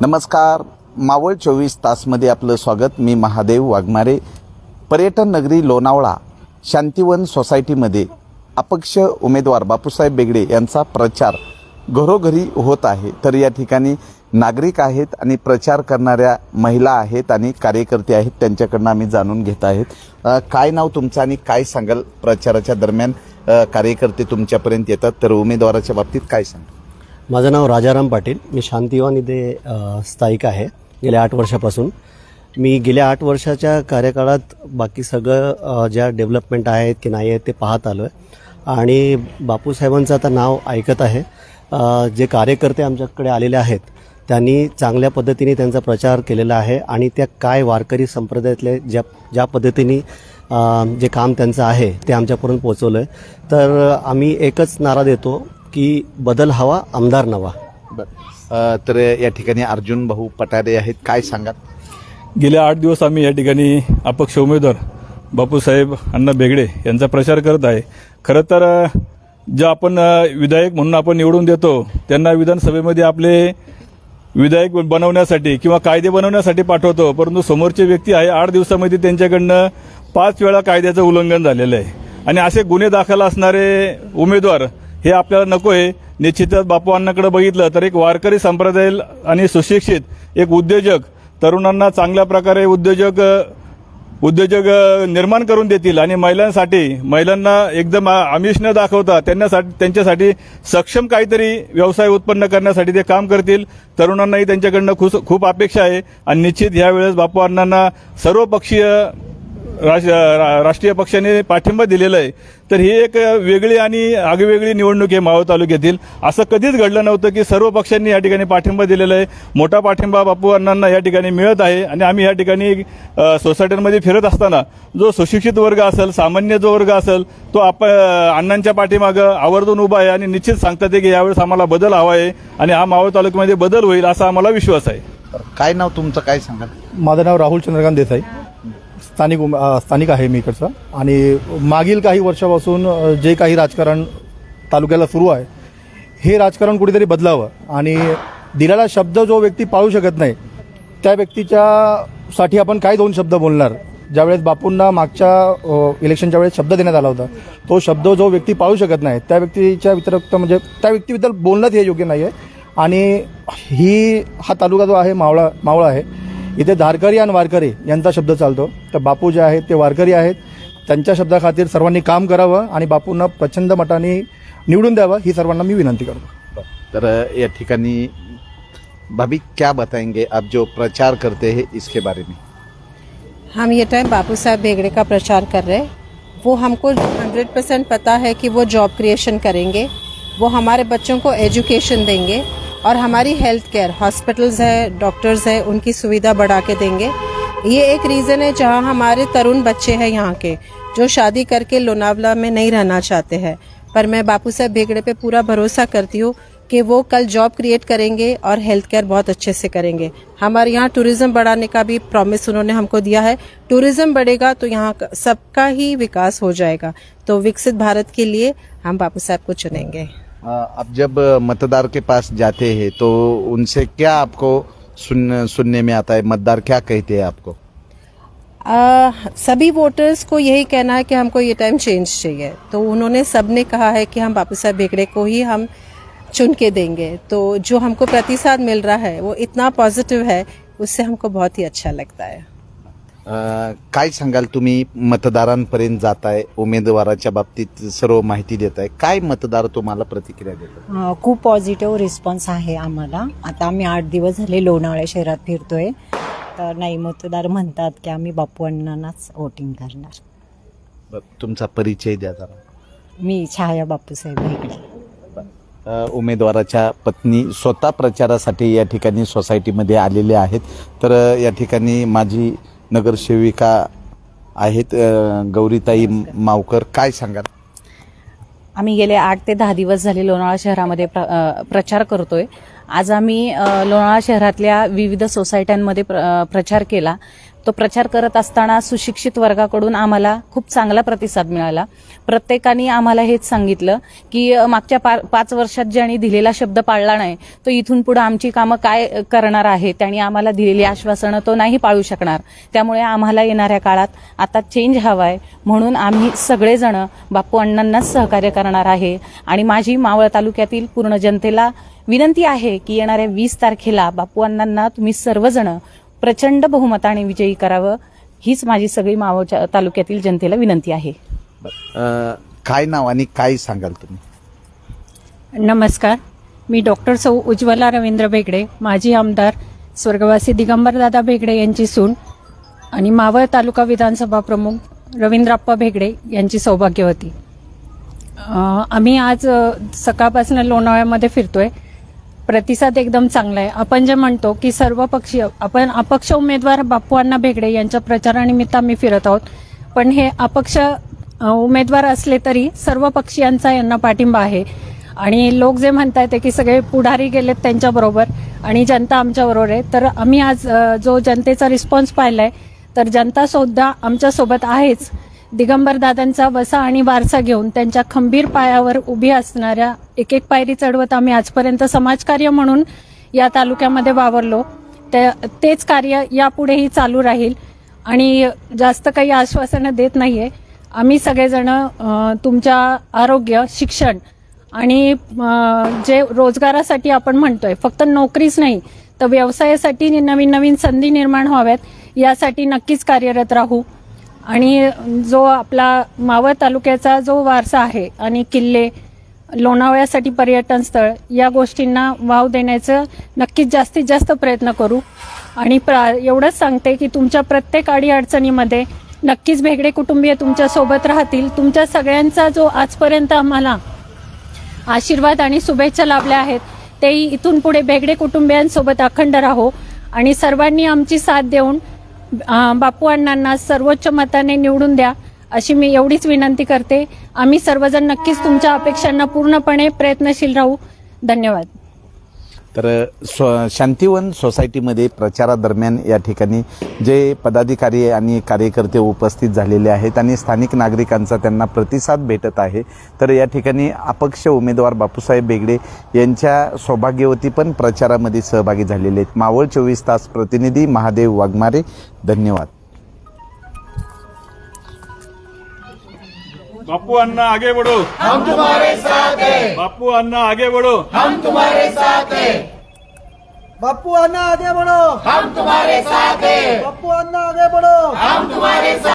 नमस्कार. मावळ चोवीस तासमध्ये आपलं स्वागत. मी महादेव वाघमारे. पर्यटन नगरी लोणावळा शांतिवन सोसायटीमध्ये अपक्ष उमेदवार बापूसाहेब बेगडे यांचा प्रचार घरोघरी होत आहे. तर या ठिकाणी नागरिक आहेत आणि प्रचार करणाऱ्या महिला आहेत आणि कार्यकर्ते आहेत. त्यांच्याकडनं आम्ही जाणून घेत आहेत. काय नाव तुमचं आणि काय सांगाल? प्रचाराच्या दरम्यान कार्यकर्ते तुमच्यापर्यंत येतात. तर उमेदवाराच्या बाबतीत काय सांगाल? माझं नाव राजाराम पाटील. मी शांतिवन इथे स्थायिक आहे. गेल्या आठ वर्षापासून. मी गेल्या आठ वर्षाच्या कार्यकाळात बाकी सगळं ज्या डेव्हलपमेंट आहेत की नाही आहेत ते पाहत आलो आहे आणि बापूसाहेबांचं आता नाव ऐकत आहे. जे कार्यकर्ते आमच्याकडे आलेले आहेत त्यांनी चांगल्या पद्धतीने त्यांचा प्रचार केलेला आहे आणि त्या काय वारकरी संप्रदायातले ज्या ज्या पद्धतीने जे काम त्यांचं आहे ते आमच्यापर्यंत पोहोचवलं आहे तर आम्ही एकच नारा देतो की बदल हवा आमदार नवा. तर या ठिकाणी अर्जुन भाऊ पटारे आहेत. काय सांगाल? गेल्या आठ दिवस आम्ही या ठिकाणी अपक्ष उमेदवार बापूसाहेब अण्णा बेगडे यांचा प्रचार करत आहे. खरं तर जे आपण विधायक म्हणून आपण निवडून देतो त्यांना विधानसभेमध्ये आपले विधायक बनवण्यासाठी किंवा कायदे बनवण्यासाठी पाठवतो परंतु समोरचे व्यक्ती आहे आठ दिवसामध्ये त्यांच्याकडनं पाच वेळा कायद्याचं उल्लंघन झालेलं आहे. आणि असे गुन्हे दाखल असणारे उमेदवार हे आपल्याला नको आहे निश्चितच बापू अण्णाकडे बघितलं तर एक वारकरी संप्रदाय आणि सुशिक्षित एक उद्योजक तरुणांना चांगल्या प्रकारे उद्योजक उद्योजक निर्माण करून देतील आणि महिलांसाठी महिलांना एकदम आमिष न दाखवता त्यांनासाठी त्यांच्यासाठी सक्षम काहीतरी व्यवसाय उत्पन्न करण्यासाठी ते काम करतील. तरुणांनाही त्यांच्याकडनं खूप खूप अपेक्षा आहे. आणि निश्चित यावेळेस बापू अण्णांना सर्वपक्षीय राज- रा- राष्ट्रीय पक्षाने पाठिंबा दिलेला आहे. तर ही एक वेगळी आणि आगवेगळी निवडणूक आहे मावळ तालुक्यातील. असं कधीच घडलं नव्हतं की सर्व पक्षांनी या ठिकाणी पाठिंबा दिलेला आहे. मोठा पाठिंबा बापू अण्णांना या ठिकाणी मिळत आहे आणि आम्ही या ठिकाणी सोसायट्यांमध्ये फिरत असताना जो सुशिक्षित वर्ग असेल सामान्य जो वर्ग असेल तो आप अण्णांच्या पाठीमागं आवर्जून उभा आहे आणि निश्चित सांगतात की यावेळेस आम्हाला बदल हवा आहे आणि हा मावळ तालुक्यामध्ये बदल होईल असा आम्हाला विश्वास आहे. काय नाव तुमचं? काय सांगाल? माझं नाव राहुल चंद्रकांत देसाई. स्थानिक उम- स्थानिक आहे मी इकडचा. आणि मागील काही वर्षापासून जे काही राजकारण तालुक्याला सुरू आहे हे राजकारण कुठेतरी बदलावं. आणि दिलेला शब्द जो व्यक्ती पाळू शकत नाही त्या व्यक्तीच्या साठी आपण काय दोन शब्द बोलणार? ज्यावेळेस बापूंना मागच्या इलेक्शनच्या वेळेस शब्द देण्यात आला होता तो शब्द जो व्यक्ती पाळू शकत नाही त्या व्यक्तीच्या व्यतिरिक्त म्हणजे त्या व्यक्तीबद्दल बोलणंच हे योग्य नाही आहे आणि ही हा तालुका जो आहे मावळा मावळा आहे. इथे धारकरी आणि वारकरी यांचा शब्द चालतो. तर बापू जे आहेत ते वारकरी आहेत. त्यांच्या शब्दाखातीर सर्वांनी काम करावं आणि बापूंना प्रचंड मताने निवडून द्यावं ही सर्वांना मी विनंती करतो. तर या ठिकाणी भाभी क्या बताएंगे? आप जो प्रचार करते हैं इसके बारे में. हम ये टाइम बापू साहब बेगड़े का प्रचार कर रहे हैं। वो हमको हंड्रेड परसेंट पता है कि वो जॉब क्रिएशन करेंगे। वो हमारे बच्चों को एजुकेशन देंगे। और हमारी हेल्थ केयर हॉस्पिटल्स है डॉक्टर्स है, उनकी सुविधा बढ़ा के देंगे। ये एक रीज़न है जहाँ हमारे तरुण बच्चे हैं यहाँ के, जो शादी करके लोनावला में नहीं रहना चाहते हैं। पर मैं बापू साहब भेगड़े पे पूरा भरोसा करती हूँ कि वो कल जॉब क्रिएट करेंगे और हेल्थ केयर बहुत अच्छे से करेंगे। हमारे यहाँ टूरिज़्म बढ़ाने का भी प्रॉमिस उन्होंने हमको दिया है। टूरिज़्म बढ़ेगा तो यहाँ सबका ही विकास हो जाएगा। तो विकसित भारत के लिए हम बापू साहब को चुनेंगे। अ, आप जब मतदार के पास जाते हैं तो उनसे क्या आपको सुन सुनने में आता है? मतदार क्या कहते हैं आपको? आ, सभी वोटर्स को यही कहना है कि हमको ये टाइम चेंज चाहिए। तो उन्होंने सबने कहा है कि हम बापू साहब बेगड़े को ही हम चुन के देंगे। तो जो हमको प्रतिसाद मिल रहा है वो इतना पॉजिटिव है उससे हमको बहुत ही अच्छा लगता है। काय सांगाल तुम्ही? मतदारांपर्यंत जाताय उमेदवाराच्या बाबतीत सर्व माहिती देताय. काय मतदार तुम्हाला प्रतिक्रिया देतात? अ, खूप पॉझिटिव्ह रिस्पॉन्स आहे आम्हाला. आता आम्ही आठ दिवस झाले लोणावळ्या शहरात फिरतोय. तर नाही मतदार म्हणतात की आम्ही बापू अण्णांनाच वोटिंग करणार. बरं, तुमचा परिचय द्या जरा. मी छाया बापूसाहेब हेगडे अ, उमेदवाराच्या पत्नी स्वतः प्रचारासाठी या ठिकाणी सोसायटीमध्ये आलेल्या आहेत. तर अ, या ठिकाणी माझी नगरसेविका आहेत गौरीताई मावकर. काय सांगाल? आम्ही गेले आठ ते दहा दिवस झाले लोणावळा शहरामध्ये प्र प्रचार करतोय. आज आम्ही लोणावळा शहरातल्या विविध सोसायट्यांमध्ये प्र प्रचार केला. तो प्रचार करत असताना सुशिक्षित वर्गाकडून आम्हाला खूप चांगला प्रतिसाद मिळाला. प्रत्येकाने आम्हाला हेच सांगितलं की मागच्या पा पाच वर्षात ज्यांनी दिलेला शब्द पाळला नाही तो इथून पुढे आमची कामं काय करणार आहे त्यांनी आम्हाला दिलेली आश्वासनं तो नाही पाळू शकणार. त्यामुळे आम्हाला येणाऱ्या काळात आता चेंज हवा आहे म्हणून आम्ही सगळेजण बापू अण्णांनाच सहकार्य करणार आहे. आणि माझी मावळ तालुक्यातील पूर्ण जनतेला विनंती आहे की येणाऱ्या वीस तारखेला बापू अण्णांना तुम्ही सर्वजण प्रचंड बहुमताने विजयी करावं हीच माझी सगळी मावळ तालुक्यातील जनतेला विनंती आहे. काय नाव आणि काय सांगाल तुम्ही? नमस्कार. मी डॉक्टर सौ उज्ज्वला रवींद्र बेगडे माजी आमदार स्वर्गवासी दिगंबरदादा बेगडे यांची सून आणि मावळ तालुका विधानसभा प्रमुख रवींद्राप्पा भेगडे यांची सौभाग्यवती. आम्ही आज सकाळपासून लोणावळ्यामध्ये फिरतोय. प्रतिसाद एकदम चांगला आहे. आपण जे म्हणतो की सर्व पक्षीय आपण अपक्ष उमेदवार बापू अण्णा भेगडे यांच्या प्रचारानिमित्त आम्ही फिरत आहोत. पण हे अपक्ष उमेदवार असले तरी सर्व पक्षीयांचा यांना पाठिंबा आहे. आणि लोक जे म्हणतात की सगळे पुढारी गेलेत त्यांच्याबरोबर आणि जनता आमच्याबरोबर आहे. तर आम्ही आज जो जनतेचा रिस्पॉन्स पाहिला आहे तर जनता सुद्धा आमच्यासोबत आहेच. दिगंबर दादांचा वसा आणि वारसा घेऊन त्यांच्या खंबीर पायावर उभी असणाऱ्या एक एक पायरी चढवत आम्ही आजपर्यंत समाजकार्य म्हणून या तालुक्यामध्ये वावरलो. ते तेच कार्य यापुढेही चालू राहील आणि जास्त काही आश्वासनं देत नाहीये. आम्ही सगळेजण तुमच्या आरोग्य शिक्षण आणि जे रोजगारासाठी आपण म्हणतोय फक्त नोकरीच नाही तर व्यवसायासाठी नवीन नवीन संधी निर्माण व्हाव्यात. यासाठी नक्कीच कार्यरत राहू. आणि जो आपला मावळ तालुक्याचा जो वारसा आहे आणि किल्ले लोणावळ्यासाठी पर्यटन स्थळ या गोष्टींना वाव देण्याचं नक्कीच जास्तीत जास्त प्रयत्न करू. आणि प्रा एवढंच सांगते की तुमच्या प्रत्येक अडीअडचणीमध्ये नक्कीच भेगडे कुटुंबीय तुमच्यासोबत राहतील. तुमच्या सगळ्यांचा जो आजपर्यंत आम्हाला आशीर्वाद आणि शुभेच्छा लाभल्या आहेत तेही इथून पुढे भेगडे कुटुंबियांसोबत अखंड राहो. आणि सर्वांनी आमची साथ देऊन बापू अण्णांना सर्वोच्च मताने निवडून द्या अशी मी एवढीच विनंती करते. आम्ही सर्वजण नक्कीच तुमच्या अपेक्षांना पूर्णपणे प्रयत्नशील राहू. धन्यवाद. तर स्व शांतीवन सोसायटीमध्ये प्रचारादरम्यान या ठिकाणी जे पदाधिकारी आणि कार्यकर्ते उपस्थित झालेले आहेत आणि स्थानिक नागरिकांचा त्यांना प्रतिसाद भेटत आहे तर या ठिकाणी अपक्ष उमेदवार बापूसाहेब बेगडे यांच्या सौभाग्यवती पण प्रचारामध्ये सहभागी झालेले आहेत. मावळ चोवीस तास प्रतिनिधी महादेव वाघमारे धन्यवाद. बापू अन्ना आगे बढ़ो हम तुम्हारे साथ हैं। बापू अन्ना आगे बढ़ो बापू अन्ना आगे बढ़ो। हम तुम्हारे साथ हैं। बापू अन्ना आगे बढ़ो। हम तुम्हारे साथ